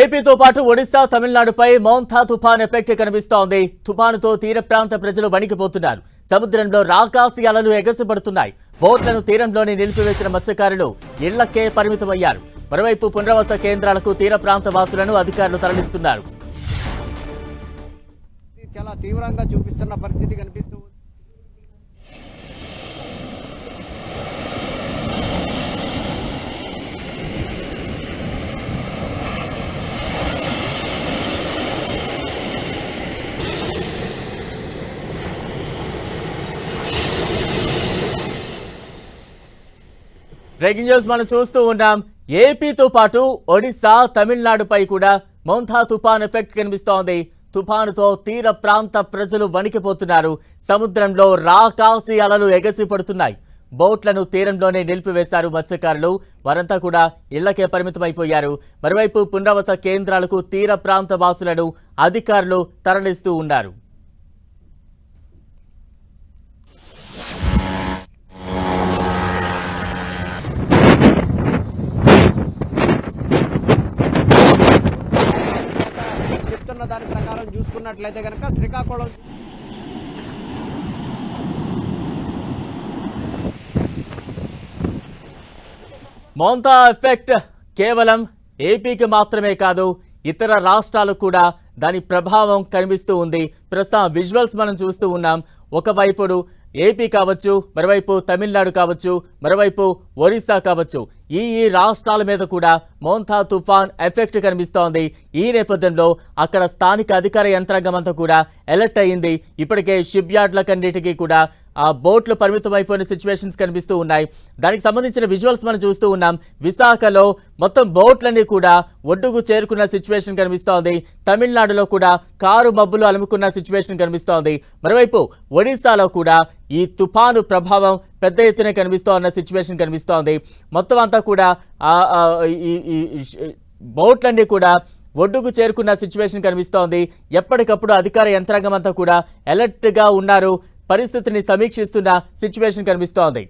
ఏపీతో పాటు ఒడిశా తమిళనాడుపై మౌంథా తుఫాన్ ఎఫెక్ట్ కనిపిస్తోంది. తుఫానుతో తీర ప్రాంత ప్రజలు వణికిపోతున్నారు. సముద్రంలో రాకాసి అలలు ఎగసిపడుతున్నాయి. బోట్లను తీరంలోనే నిలిపివేసిన మత్స్యకారులు ఇళ్ళకే పరిమితమయ్యారు. మరోవైపు పునరావాస కేంద్రాలకు తీర ప్రాంత వాసులను అధికారులు తరలిస్తున్నారు. ఇది చాలా తీవ్రంగా చూపిస్తున్న పరిస్థితి కనిపిస్తూ బ్రేకింగ్ న్యూస్ మనం చూస్తూ ఉన్నాం. ఏపీతో పాటు ఒడిశా తమిళనాడుపై కూడా మౌంథా తుఫాన్ ఎఫెక్ట్ కనిపిస్తోంది. తుఫానుతో తీర ప్రాంత ప్రజలు వణికిపోతున్నారు. సముద్రంలో రాకాసి అలలు ఎగసి పడుతున్నాయి. బోట్లను తీరంలోనే నిలిపివేశారు మత్స్యకారులు. వారంతా కూడా ఇళ్ళకే పరిమితమైపోయారు. మరోవైపు పునరావాస కేంద్రాలకు తీర ప్రాంత వాసులను అధికారులు తరలిస్తూ ఉన్నారు. చూసుకున్నట్లయితే కనుక శ్రీకాకుళం మౌంతా ఎఫెక్ట్ కేవలం ఏపీకి మాత్రమే కాదు ఇతర రాష్ట్రాలకు కూడా దాని ప్రభావం కనిపిస్తూ ఉంది. ప్రస్తుతం విజువల్స్ మనం చూస్తూ ఉన్నాం. ఒకవైపుడు ఏపీ కావచ్చు మరోవైపు తమిళనాడు కావచ్చు మరోవైపు ఒరిస్సా కావచ్చు. ఈ ఈ రాష్ట్రాల మీద కూడా మోంథా తుఫాన్ ఎఫెక్ట్ కనిపిస్తోంది. ఈ నేపథ్యంలో అక్కడ స్థానిక అధికార యంత్రాంగం అంతా కూడా అలర్ట్ అయింది ఇప్పటికే షిప్ యార్డ్లకన్నిటికీ కూడా బోట్లు పరిమితమైపోయిన సిచ్యువేషన్స్ కనిపిస్తూ ఉన్నాయి. దానికి సంబంధించిన విజువల్స్ మనం చూస్తూ ఉన్నాం. విశాఖలో మొత్తం బోట్లన్నీ కూడా ఒడ్డుకు చేరుకున్న సిచ్యువేషన్ కనిపిస్తోంది. తమిళనాడులో కూడా కారు మబ్బులు అలుముకున్న సిచ్యువేషన్ కనిపిస్తోంది. మరోవైపు ఒడిశాలో కూడా ఈ తుఫాను ప్రభావం పెద్ద ఎత్తున కనిపిస్తోన్న సిచ్యువేషన్ కనిపిస్తోంది. మొత్తం అంతా కూడా ఈ బోట్లన్నీ కూడా ఒడ్డుకు చేరుకున్న సిచ్యువేషన్ కనిపిస్తోంది. ఎప్పటికప్పుడు అధికార యంత్రాంగం అంతా కూడా అలర్ట్గా ఉన్నారు. పరిస్థితిని సమీక్షిస్తున్న సిచ్యువేషన్ కనిపిస్తోంది.